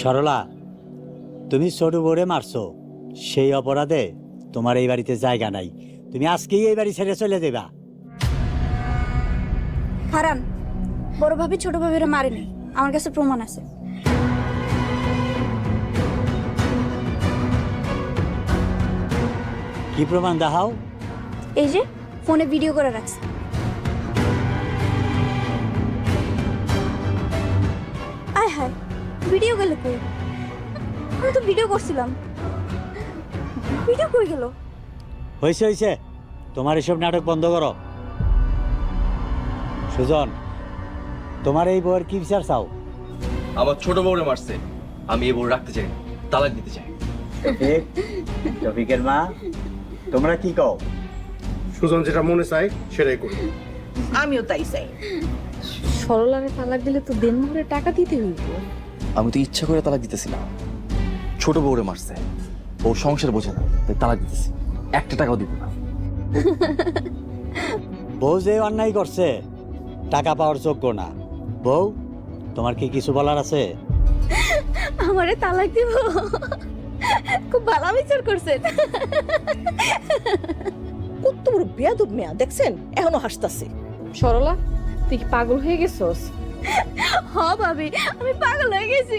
সরলা তুমি ছোট বউরে মারছো। সেই অপরাধে তোমার এই বাড়িতে জায়গা নাই। তুমি আজকেই এই বাড়ি ছেড়ে চলে দেবা হারান বড় ভাবি ছোট ভাবিরা মারেনি। আমার কাছে প্রমাণ আছে। কি প্রমাণ দেখাও? এই যে ফোনে ভিডিও করে রাখছে। আয় হায় ভিডিও গেল কই? আমি তো ভিডিও করছিলাম। ভিডিও কই গেল? হয়েছে হয়েছে তোমার এসব নাটক বন্ধ করো। সুজন তোমার এই বউয়ের কি বিচার চাও? আমার ছোট বউরে মারছে। আমি এই বউ রাখতে চাই না, তালাক দিতে চাই। রফিকের মা তোমরা কি কও? সুজন যেটা মনে চায় সেটাই করি। আমিও তাই চাই। সরলারে তালাক দিলে তো দেনমোহরে টাকা দিতে হইব। আমি তো ইচ্ছা করে তালাক দিতেছি না ছোট বউরে মারছে। ও সংসার বোঝে না তাই তালাক দিতেছি। একটা টাকাও দিব না। বউ যে অন্যায় করছে টাকা পাওয়ার যোগ্য না। বউ তোমার কি কিছু বলার আছে? আমারে তালাক দিব? খুব ভালো বিচার করছেন। কত বড় বেয়াদব মেয়া দেখছেন? এখনও হাসতাছে। সরলা তুই কি পাগল হয়ে গেছস? হ ভাবি। আমি পাগল হয়ে গেছি।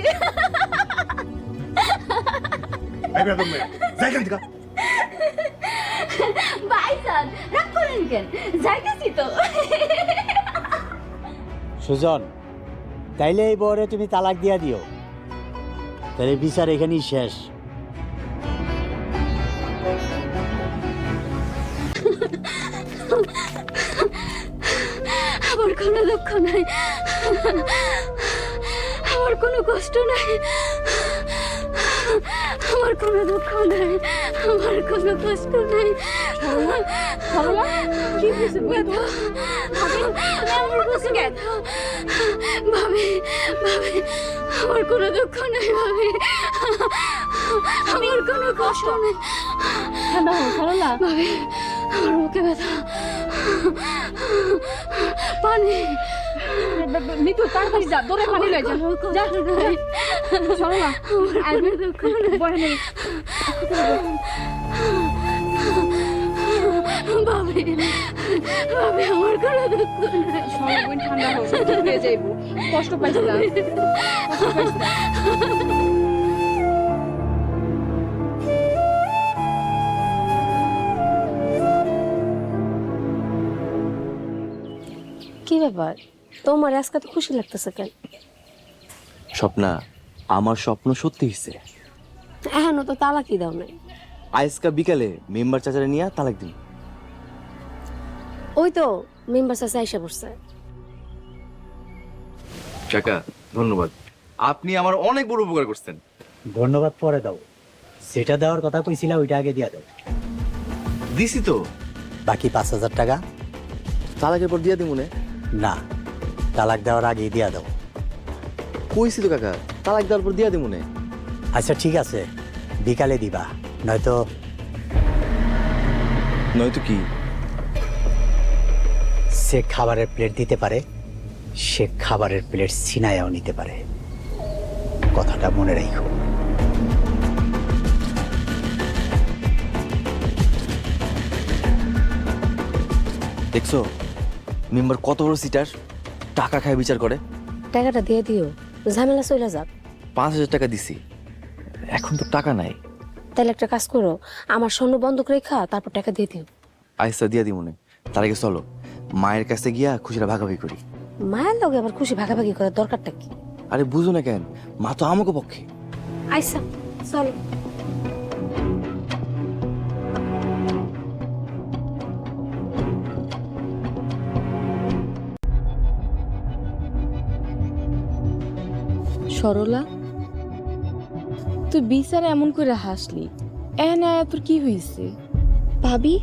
ভাইজান রাগ করেন কেন? যাইতেছি তো। সুজন তাইলে এই বউরে তুমি তালাক দিয়া দিও। তাহলে বিচার এখানেই শেষ। আমার কোনো দুঃখ নাই। আমার কোনো কষ্ট নাই। আমার কোনো দুঃখ নাই। আমার কোনো কষ্ট নাই। ভাবি ভাবি আমার কোনো দুঃখ নাই ভাবি। আমার কোনো কষ্ট নেই। ভাবি আমার মুখে ব্যথা। পানি মিতু তাড়াতাড়ি যা দৌড়ে পানি লয়ে যা। যা। সরলা আসবে বহে নেই। ভাবি ভাবি আমার কোনো দুঃখ নাই। সরলা ঠান্ডা হয়ে যাইব। কষ্ট পাইছ না। কষ্ট পাইছ ব্যাপার? তোমার আজকে তো খুশি লাগতেছে কেন? স্বপ্না আমার স্বপ্ন সত্যি হয়েছে এখনও তো তালাকি দাও নাই। আজকা বিকালে মেম্বার চাচারে নিয়ে তালাক দিন ওই তো মেম্বার চাষে আইসা পড়ছে। কাকা ধন্যবাদ। আপনি আমার অনেক বড় উপকার করছেন। ধন্যবাদ পরে দাও। যেটা দেওয়ার কথা কইছিলা ওইটা আগে দিয়া দাও। দিছি তো। বাকি পাঁচ হাজার টাকা? তালাকের পর দিয়ে দিমুনে না তালাক দেওয়ার আগেই দিয়া দাও। কইছি তো কাকা? তালাক দেওয়ার পর দিয়ে দিমুনে আচ্ছা ঠিক আছে বিকালে দিবা নয়তো নয়তো কি? সে খাবারের প্লেট দিতে পারে সে খাবারের প্লেট ছিনায়াও নিতে পারে। কথাটা মনে রাখো দেখছ? মেম্বার কত বড় সিটার? টাকা খায় বিচার করে। টাকাটা দিয়ে দিও। ঝামেলা চলে যাক। পাঁচ হাজার টাকা দিছি। এখন তো টাকা নাই। তাহলে একটা কাজ করো আমার স্বর্ণ বন্ধক রেখা তারপর টাকা দিয়ে দিও। আইসা দিয়ে দিমুনে তার আগে চলো মায়ের কাছে গিয়া খুশিরা ভাগাভাগি করি। মায়ের লগে আবার খুশি ভাগাভাগি করার দরকারটা কি? আরে বুঝো না কেন মা তো আমাকে পক্ষে। আইসা চলো। সরলা? তুই বিচারে এমন করে হাসলি। এনে আয়া তোর কি হয়েছে? ভাবি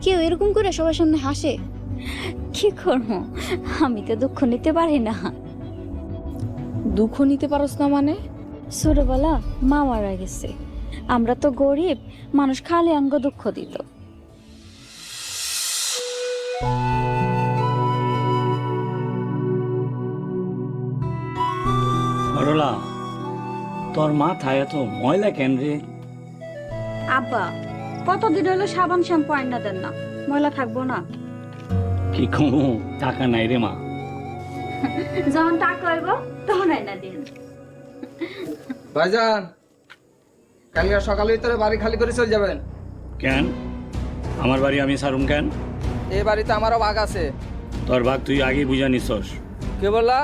কেউ এরকম করে সবার সামনে হাসে? কি করব? আমি তো দুঃখ নিতে পারি না। দুঃখ নিতে পারস না মানে? ছোটবেলা মা মারা গেছে। আমরা তো গরিব মানুষ খালি অঙ্গ দুঃখ দিত। তোর মাথায় এত ময়লা কেন রে? আব্বা কতদিন হলো সাবান শ্যাম্পু আইনা দেন না? ময়লা থাকব না। কি কোনো টাকা নাই রে মা। যখন টাকা হইব তখন আইনা দিন। ভাইজান কালকে সকালের ভিতরে বাড়ি খালি করে চলে যাবেন। কেন? আমার বাড়ি আমি সারুম কেন? এই বাড়িতে আমারও ভাগ আছে। তোর ভাগ তুই আগে বুঝা নিছস। কে বললা?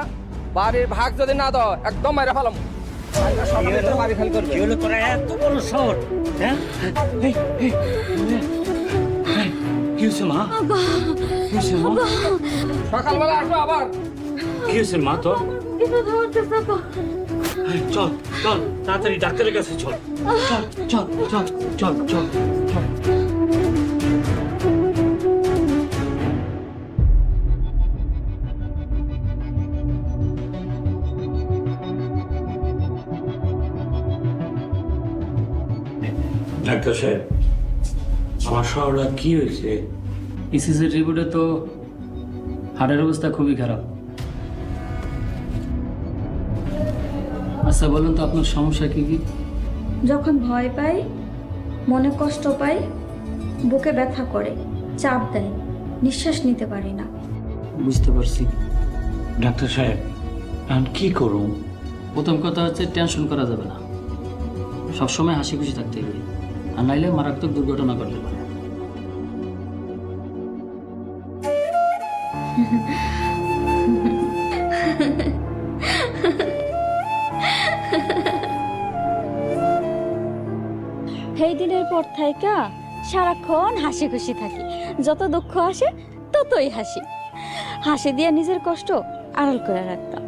বাড়ির ভাগ যদি না দাও একদম মাইরা ফেলাম। এত বড় হ্যাঁ এই, এই, এই, কি হয়েছে মা? কি হয়েছে মা? সকালবেলা আসব আবার। কি হয়েছে মা তোর? চল চল তাড়াতাড়ি ডাক্তারের কাছে চল। চল চল চল চল চল চল। ডাক্তার সাহেব আমার শহরটা কি হয়েছে? ইসিসি রিপোর্টে তো হাড়ের অবস্থা খুবই খারাপ। আচ্ছা বলুন তো আপনার সমস্যা কি কি? যখন ভয় পাই মনে কষ্ট পাই বুকে ব্যথা করে চাপ দেয় নিঃশ্বাস নিতে পারি না। বুঝতে পারছি। ডাক্তার সাহেব এখন কি করুন প্রথম কথা হচ্ছে টেনশন করা যাবে না। সবসময় হাসি খুশি থাকতে হবে। আর নাইলে মারাত্মক দুর্ঘটনা পারে সেই দিনের পর থাইকা সারাক্ষণ হাসি খুশি থাকি। যত দুঃখ আসে ততই হাসি। হাসি দিয়ে নিজের কষ্ট আড়াল করে রাখতাম।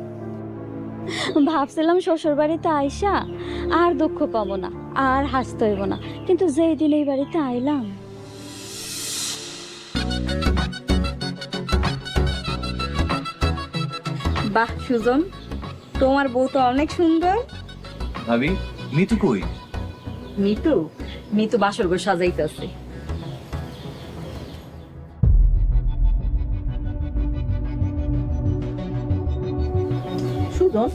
ভাবছিলাম শ্বশুর বাড়িতে আইসা আর দুঃখ পাবো না আর হাসতে হইব না। কিন্তু যেই দিন এই বাড়িতে আইলাম বাহ সুজন তোমার বউ তো অনেক সুন্দর। ভাবি মিতু কই? মিতু? মিতু বাসর ঘর সাজাইতেছে। সুজন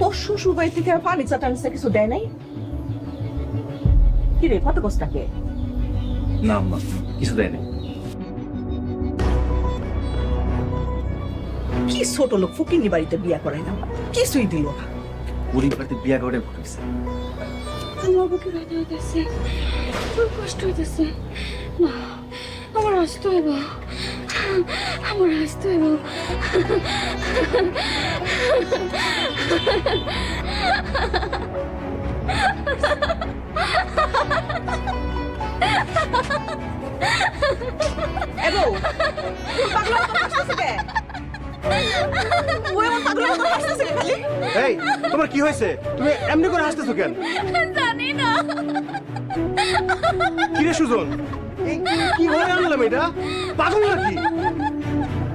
তোর শ্বশুর বাড়ি থেকে পানি চাটানিসে কিছু দেয় নাই? কি রে কত কষ্টাকে না আম্মা কিছু দেয় না কি ছোট লোক ফুকিনি বাড়িতে বিয়া করাই না? কিছুই দিল না। পুরী বাড়িতে বিয়া করে ঘটেছে আমার বুকে ব্যথা হইতেছে খুব কষ্ট হইতেছে। না আমার হাসতে হইব। আমার হাসতে হইব। এবো পাগলা মতো হাসতেছে কে? ওই আমার পাগলা মতো হাসতেছে রে খালি? এই তোমার কি হয়েছে? তুমি এমনি করে হাসতেছো কেন? জানি না। কি রে সুজন কি হয়ে আনলাম এটা পাগল নাকি?